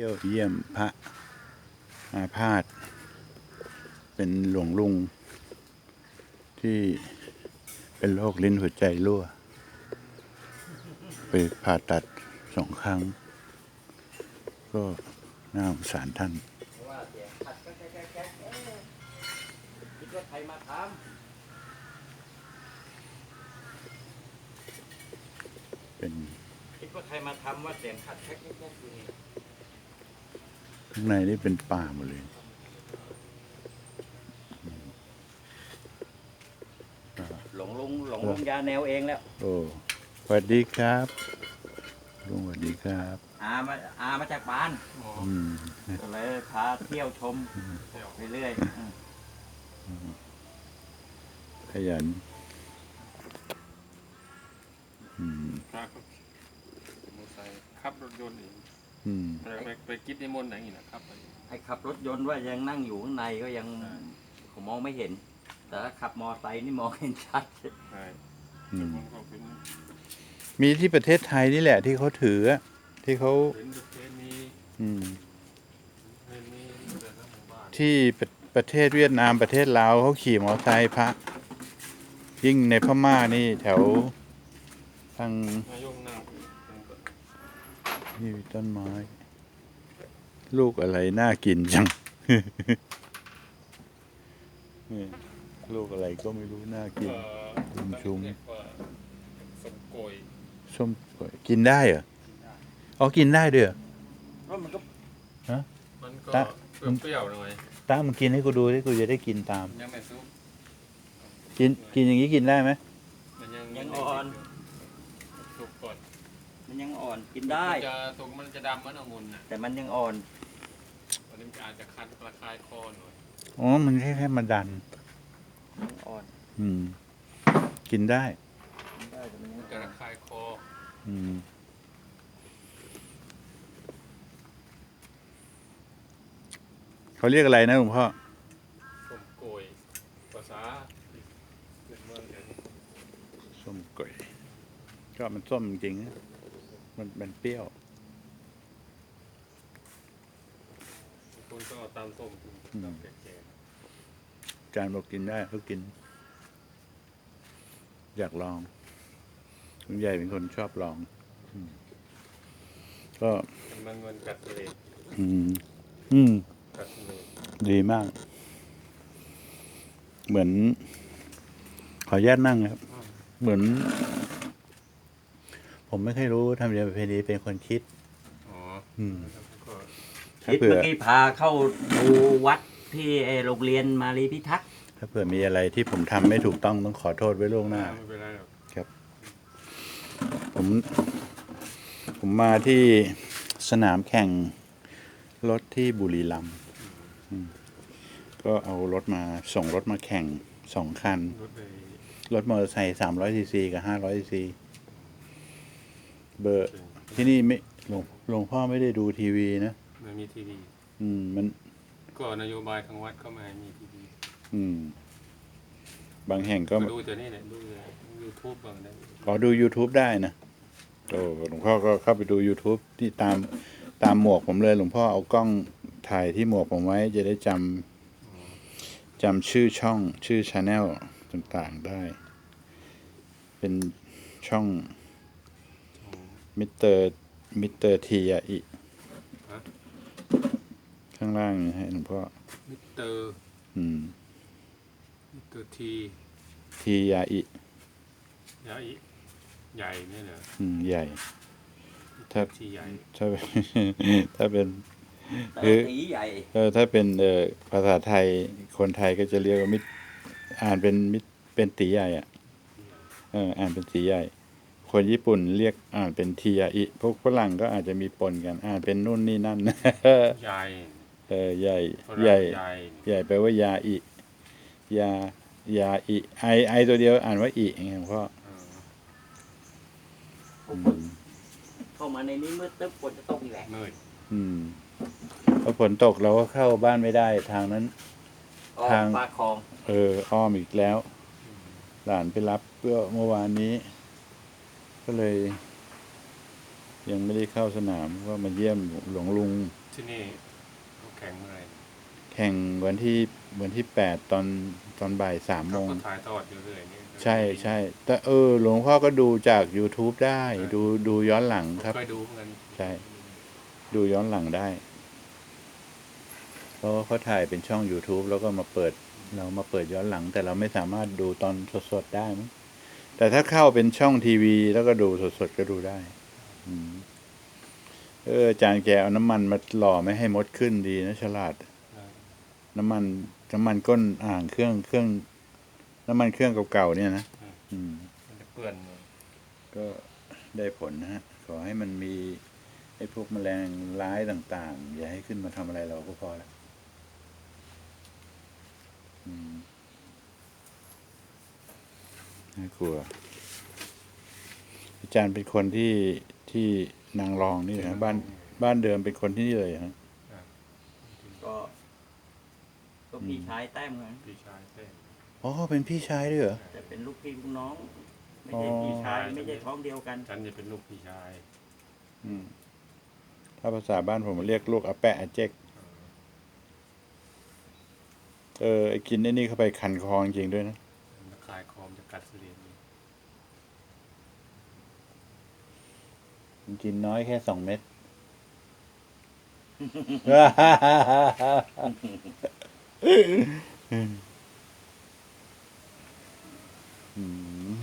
ที่ยวเยี่ยมพระอาพาธเป็นหลวงลุง ที่เป็นโรคลิ้นหัวใจรั่ว ไปผ่าตัดสองครั้ง ก็น่าสงสารท่านเพราะว่าเสียงขัดก็แก๊กแก๊กแก๊กเอ๊ะคิดว่ามาทเป็นำคิดว่าใครมาทำว่าเสียงขัดแก๊กแก๊กแก๊กอยู่นี่ ข้างในนี่เป็นป่าหมดเลยหลงลุงหลงลุงยาแนวเองแล้ว โอ้สวัสดีครับลุงสวัสดีครับอามาอามาจากบ้านอืมก็เลยพาเที่ยวชมไปเรื่อยอืมขยันอืมครับมอเตอร์ไซค์ขับรถยนต์เอง อืม ไปไปไปกิจนิมนต์ไหนอีกนะครับไปไอ้ขับรถยนต์ว่ายังนั่งอยู่ข้างในก็ยังผมมองไม่เห็น แต่ถ้าขับมอไซค์นี่มองเห็นชัด ใช่อืม ผมก็เป็นมีที่ประเทศไทยนี่แหละที่เขาถืออะที่เขาเป็นประเพณีอืมประเพณีแต่ละหมู่บ้านที่ประประเทศเวียดนามประเทศลาวเขาขี่มอเตอร์ไซค์พระ ยิ่งในพม่านี่แถวทางนายกนั่งนั่งก็ นี่มีต้นไม้ ลูกอะไรน่ากินจังนี่ลูกอะไรก็ไม่รู้น่ากินเอ่อชุมชุมเรียกว่าสมโกยส้มกล้วยกินได้เหรออ๋อกินได้ด้วยเหรอแล้วมันก็มันก็ตะเปรี้ยวๆหน่อยตามมากินให้กูดูให้กูจะได้กินตามยังไม่ซุปกินกินอย่างนี้กินได้ไหมมันยังยังอ่อนสุกก่อน มันยังอ่อนกินได้ มันจะสุกมันจะดำเหมันองุ่นน่ะแต่มันยังอ่อนอันนี้มันอาจจะคันระคายคอหน่อยอ๋อ มันแค่แค่มาดัน ยังอ่อนอืม กินได้ กินได้แต่มันยังมันจะระคายคออืม เขาเรียกอะไรนะหลวงพ่อสมโกยภาษาเป็นเมืองเดี๋ยวนี้ส้มกล้วยก็มันส้มจริงๆนะ มันมันเปรี้ยวบางคนก็เอาตามส้มกินอืมตามแก่จานบอกกินได้ก็กิน อยากลองคุณใหญ่เป็นคนชอบลองอืมก็ๆมันเงินกัดเลยอืม อืม กัดเลยดีมาก เหมือน ขออนุญาตนั่งนะครับ เหมือน ผมไม่เคยรู้ทำเนียมประเพณีเป็นคนคิด อ๋ออืม ก็ถ้าคิดเผื่เมื่ออกี้พาเข้าดูวัดที่ไอ้โรงเรียนมารีพิทักษ์ถ้าเผื่อมีอะไรที่ผมทำไม่ถูกต้องต้องขอโทษไว้ล่วงหน้า ไม่เป็นไรหรอกผม ผมมาที่สนามแข่งรถที่บุรีรัมย์อืมก็เอารถมาส่งรถมาแข่งสองคัน รถเลยรถมอเตอร์ไซค์สามร้อยซีซีกับห้าร้อยซีซี เบอร์ที่นี่ไม่หลวงหลวงพ่อไม่ได้ดูทีวีนะมันมีทีวี อืม มันก็นโยบายทางวัดเข้ามาให้มีทีวีอืม บางแห่งก็ก็ดูแต่นี่แหละดูยูทูบบางได้ขอดู YouTube ได้นะโอ้หลวงพ่อก็เข้าไปดู YouTube ที่ตามตามหมวกผมเลย หลวงพ่อเอากล้องถ่ายที่หมวกผมไว้ จะได้จำจำชื่อช่องชื่อชาแนลต่างๆได้ เป็นช่อง มิสเตอร์มิสเตอร์ทียาอิข้างล่างนี่ให้หลวงพ่อมิสเตอร์อืมมิสเตอร์ทีทียาอิใหญ่ใหญ่เนี่ยเหรออืมใหญ่ถ้าทีใหญ่ถ้า ถ้าเป็นแต่เอ๊ะตีใหญ่เออถ้าเป็นเอ่อภาษาไทยคนไทยก็จะเรียกว่ามิตรอ่านเป็นมิตรเป็นตีใหญ่อะเอออ่านเป็นตีใหญ่ คนญี่ปุ่นเรียกอ่านเป็นทียาอิพวกฝรั่งก็อาจจะมีปนกันอ่านเป็นนู่นนี่นั่นใหญ่เออใหญ่ฝรั่งใหญ่ใหญ่ ใหญ่แปลว่ายาอิยายาอิไอไอตัวเดียวอ่านว่าอิไงหลวงพ่อเอออืมเข้ามาในนี้มืดตึ๊บฝนจะตกอีกแหละเนยอืมพอฝนตกเราก็เข้าบ้านไม่ได้ทางนั้นออกทางปากคลอง เออ อ้อมอีกแล้ว หลานไปรับเพื่อเมื่อวานนี้ ก็เลย ยังไม่ได้เข้าสนามก็มาเยี่ยมหลวงลุงทีที่นี่เขาแข่งเมื่อไหร่แข่งวันที่วันที่แปดตอนตอนบ่ายสามโมเขาง ก็ถ่ายทอดอยู่เรื่อยนี่ใช่ใช่แต่เออ หลวงพ่อก็ดูจาก YouTube ได้ ดูดูย้อนหลังครับ เคยดูเหมือนกันใช่ ดูย้อนหลังได้เพราะว่าเขาถ่ายเป็นช่อง YouTube แล้วก็มาเปิด เรามาเปิดย้อนหลัง แต่เราไม่สามารถดูตอนสดๆได้มั้ง แต่ถ้าเข้าเป็นช่องทีวี แล้วก็ดูสดๆก็ดูได้อืมเอออาจารย์แกเอาน้ำมันมาหล่อไม่ให้มดขึ้นดีนะฉลาด น้ำมันน้ำมันก้นอ่างเครื่องเครื่อง น้ำมันเครื่องเก่าๆเนี่ยนะอืมมันจะเปื้อนเลยก็ได้ผลนะฮะขอให้มันมีไอ้พวกแมลงร้ายต่าง ๆ อย่าให้ขึ้นมาทำอะไรเราก็พอแล้วอืม น่ากลัว อาจารย์เป็นคนที่ที่นางรองนี่เหรอฮะบ้านบ้านเดิมเป็นคนที่นี่เลยฮะก็ก็พี่ชายแต้มไงพี่ชายเต้นอ๋อเป็นพี่ชายด้วยเหรอแต่เป็นลูกพี่ลูกน้อง ไม่อ๋อใช่พี่ชายไม่ใช่ท้องเดียวกันฉันจะเป็นลูกพี่ชาย อืม ถ้าภาษาบ้านผมเรียกลูกอาแปะอาเจ๊กเออไอ้กินไอ้นี่เข้าไปคันคอจริงๆด้วยนะมันคลายคอมจะกัดเสลียนนี่มันกินน้อยแค่สองเม็ด อืม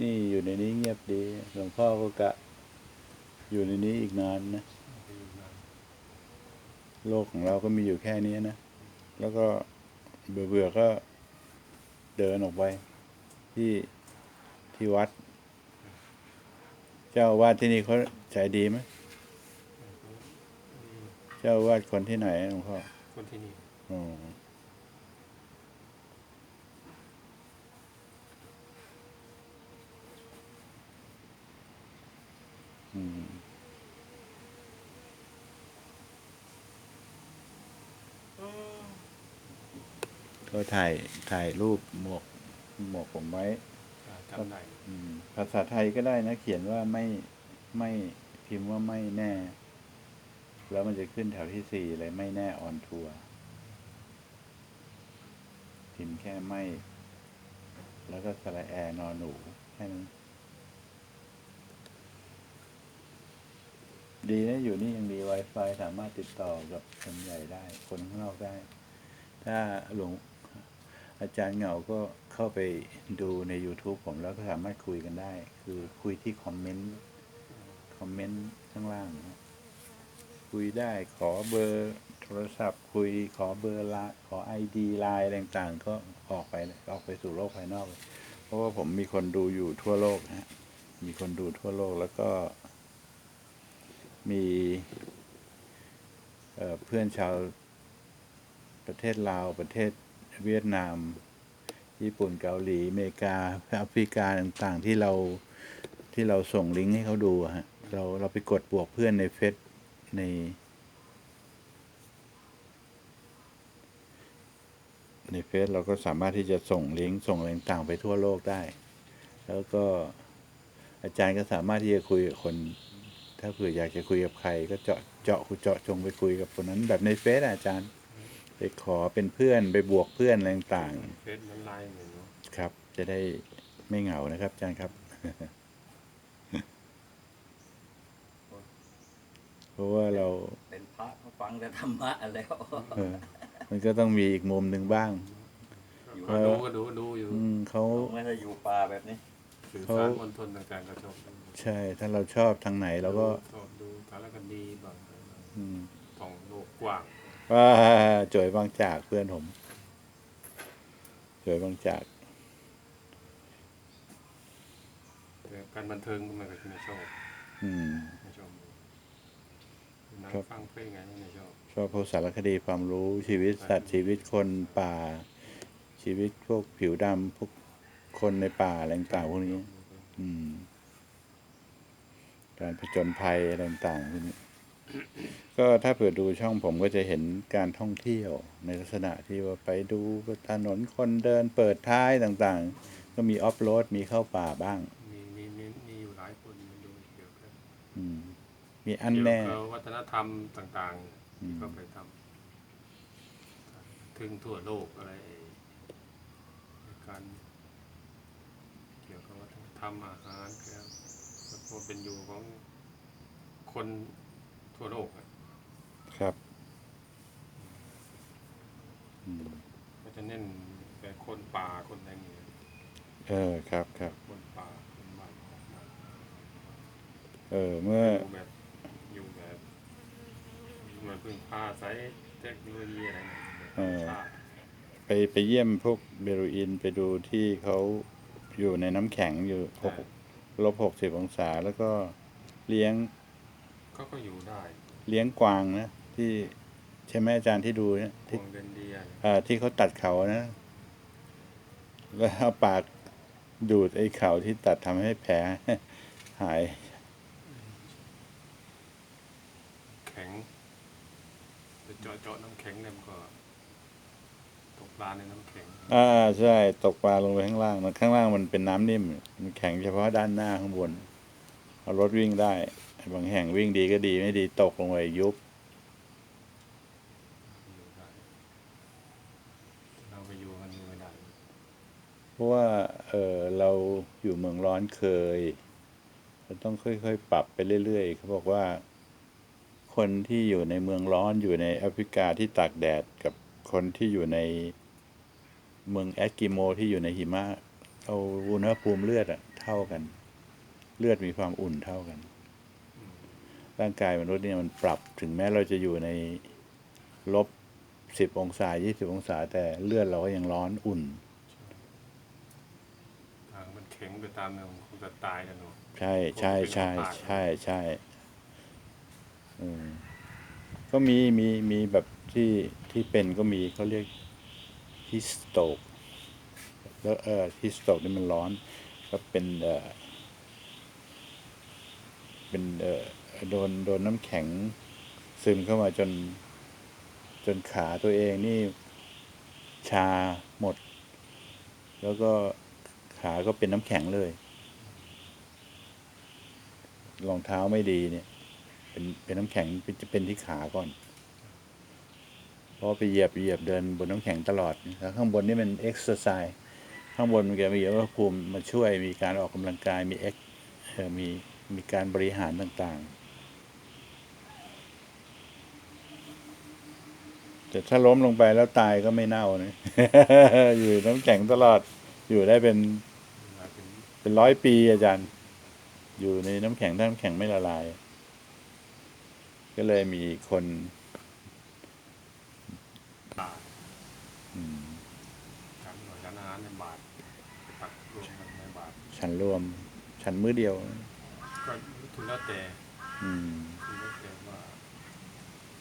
นี่อยู่ในนี้เงียบดี หลวงพ่อก็กะ อยู่ในนี้อีกนานนะไปอยู่นานโลกของเราก็มีอยู่แค่นี้นะ แล้วก็เบื่อเบื่อๆก็เดินออกไปที่ที่วัด เจ้าอาวาดที่นี่เขาใจดีไหมเจ้าอาวาดคนที่ไหนหลวงพ่อคนที่นี่อ๋ออืม ก็ถ่ายถ่ายรูปหมวกหมวกผมไว้ อ่าจำได้อืมภาษาไทยก็ได้นะ เขียนว่าไม่ไม่พิมพ์ว่าไม่แน่ แล้วมันจะขึ้นแถวที่สี่เลยไม่แน่ออนทัวร์พิมพ์แค่ไม่ แล้วก็สระแอร์นอนหนูแค่นั้นดีนะอยู่นี่ยังมี Wi-Fi สามารถติดต่อกับคนใหญ่ได้ คนข้างนอกได้ ถ้าหลวง อาจารย์เหงาก็เข้าไปดูใน YouTube ผมแล้วก็สามารถคุยกันได้ คือคุยที่คอมเมนต์ คอมเมนต์ข้างล่างนะคุยได้ขอเบอร์โทรศัพท์ คุยขอเบอร์ลน์ขอไอดีไลน์ต่างๆ ก็ออกไปออกไปสู่โลกภายนอก เพราะว่าผมมีคนดูอยู่ทั่วโลกนะฮะมีคนดูทั่วโลกแล้วก็มีเเพื่อนชาวประเทศลาวประเทศ เวียดนาม ญี่ปุ่นเกาหลีอเมริกาแอฟริกาต่างๆ ที่เราที่เราส่งลิงก์ให้เขาดูฮะเราเราไปกดบวกเพื่อนในเฟซใน ในเฟซเราก็สามารถที่จะส่งลิงก์ส่งอะไรต่างๆไปทั่วโลกได้ แล้วก็อาจารย์ก็สามารถที่จะคุยกับคน ถ้าเผื่ออยากจะคุยกับใคร ก็เจาะเจาะเจาะจงไปคุยกับคนนั้นแบบในเฟซอาจารย์ ขอเป็นเพื่อนไปบวกเพื่อนอะไรต่างเฟซมันไลน์เหมือนเนาะๆครับ จะได้ไม่เหงานะครับอาจารย์ครับ เพราะว่าเราเป็นพระก็ฟังแต่ธรรมะแล้ว เออมันก็ต้องมีอีกมุมหนึ่งบ้าง อยู่ก็ดูก็ดูดูอยู่อืมเขา ไม่ได้อยู่ป่าแบบนี้ สื่อเขาสารมวลชนต่างๆก็ชอบดูใช่ ถ้าเราชอบทางไหนเราก็ชอบดูสารคดีบางอืม ท่องโลกกว้าง ว่าจอยบางจากเพื่อนผมจอยบางจากแต่การบันเทิงก็ไมันก็ไม่ชอบอืมไม่ชอบดูนั่งครับฟังเพลงไงไม่ชอบชอบพวกสารคดีความรู้ชีวิตสัตว์ชีวิตคนป่า ชีวิตพวกผิวดำพวกคนในป่าอะไรต่างๆพวกนี้ อืม การผจญภัยอะไรต่างๆพวกนี้ ก็ถ้าเผื่อดูช่องผมก็จะเห็นการท่องเที่ยว ในลักษณะที่ว่าไปดูถนนคนเดินเปิดท้ายต่างๆ ก็มีออฟโรดมีเข้าป่าบ้าง มีมีมีมีอยู่หลายคนมันดูเกี่ยวกันอืม มีอันเกี่ยวแน่กับวัฒนธรรมต่างอืมๆก็ไปทำถึงทั่วโลกอะไรในการ เกี่ยวกับวัฒนธรรมอาหารเกี่ยวกับความเป็นอยู่ของคน ทั่วโลกอะครับอืมก็จะเน้นแต่คนป่าคนอะไรอย่างเงี้ยเออครับครับคนป่าคนบ้านออกมาเออเมื่อ อยู่แบบอยู่แบบเหมือนพึ่งพาใช้เทคโนโลยีอะไรเนี่ยแบบธรรมชาติไปไปเยี่ยมพวกเบรูอินไปดูที่เขาอยู่ในน้ำแข็งอยู่หกลบหกสิบองศา แล้วก็เลี้ยง เขาก็อยู่ได้เลี้ยงกวางนะที่ใช่ไหมอาจารย์ที่ดูเนี่ยพที่วงเดนเดียอ่าที่เขาตัดเขานะ แล้วเอาปากดูดไอ้เขาที่ตัดทำให้แผล หาย แข็งแต่เจาะเจาะน้ำแข็งเนี่ยมันก็ตกปลาในน้ำแข็งอ่าใช่ตกปลาลงไปข้างล่างนะข้างล่างมันเป็นน้ำนิ่ม มันแข็งเฉพาะด้านหน้าข้างบนเอารถวิ่งได้ บางแห่งวิ่งดีก็ดีไม่ดีตกลงไปยุบอยู่ได้เราไปอยู่มันอยู่ไม่ได้เพราะว่าเออเราอยู่เมืองร้อนเคยเราต้องค่อยๆ ปรับไปเรื่อยๆเขาบอกว่า คนที่อยู่ในเมืองร้อนอยู่ในแอฟริกาที่ตากแดดกับคนที่อยู่ในเมืองแอสกิโมที่อยู่ในหิมะเอาอุณหภูมิเลือดอะเท่ากัน เลือดมีความอุ่นเท่ากัน ร่างกายมนุษย์เนี่ยมันปรับถึงแม้เราจะอยู่ในลบสิบองศายี่สิบองศา แต่เลือดเราก็ยังร้อนอุ่นทางมันแข็งไปตามเนื้อมันคงจะตายกันเนาะใช่ใช่ใช่ใช่ใช่เออก็มีมีมีแบบที่ที่เป็นก็มีเขาเรียกฮิสโตกแล้วเออฮิสโตกนี่มันร้อน ก็เป็นเออเป็นเออ โดนโดนน้ำแข็งซึมเข้ามาจน จนขาตัวเองนี่ชาหมด แล้วก็ขาก็เป็นน้ำแข็งเลยรองเท้าไม่ดีเนี่ย เป็นเป็นน้ำแข็งจะเป็นที่ขาก่อน เพราะไปเหยียบเหยียบเดินบนน้ำแข็งตลอดแล้วข้างบนนี่เป็นเอ็กซ์ไซส์ข้างบนมันจะมีอุณหภูมิมาช่วยมีการออกกำลังกายมีเอ็กมีมีการบริหารต่างๆ แต่ถ้าล้มลงไปแล้วตายก็ไม่เน่านะอยู่น้ำแข็งตลอด อยู่ได้เป็นเวลาเป็น เป็นร้อยปีอาจารย์ อยู่ในน้ำแข็งถ้าน้ำแข็งไม่ละลาย ก็เลยมีคนป่าอืมชั้นหน่อยชั้นอาหารในบาทตักรวมกันในบาทฉันรวม ฉันมื้อเดียว ก็ทุนแล้วแต่อืมทุนแล้วแต่ว่า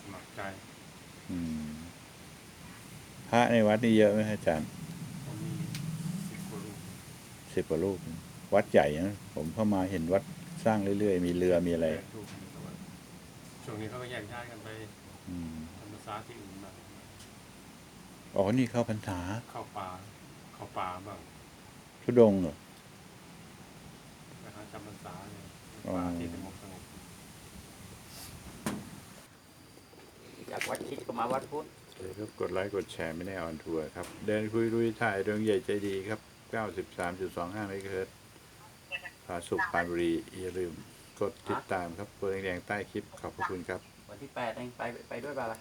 สมัครใจ อืม พระในวัดนี่เยอะไหมอาจารย์ก็มีสิบกว่ารูปสิบกว่ารูปวัดใหญ่นะผมเข้ามาเห็นวัดสร้างเรื่อย ๆ มีเรือมีอะไรแปดรูปแต่ว่าช่วงนี้เขาก็แยกย้ายกันไปอืมธรรมศาสตร์ที่อื่นบ้างอ๋อ นี่เข้าพรรษา เข้าป่า เข้าป่าบ้างทุดงค์เหรอไปหาจำพรรษาเนี่ยอ๋อป่าที่สงบสงบจากวัดคิดก็มาวัดพุทธ เลยครับกดไลค์กดแชร์ไม่ได้ออนทัวร์ครับ เดินคุยลุยถ่ายดวงใหญ่ใจดีครับ 93.25เมกะเฮิรตซ์ผาสุขปานบุรีอย่าลืม กดติดตามครับเปิดแดงๆใต้คลิปขอบพระคุณครับ วันที่แปดเองไปไปด้วยเปล่าล่ะ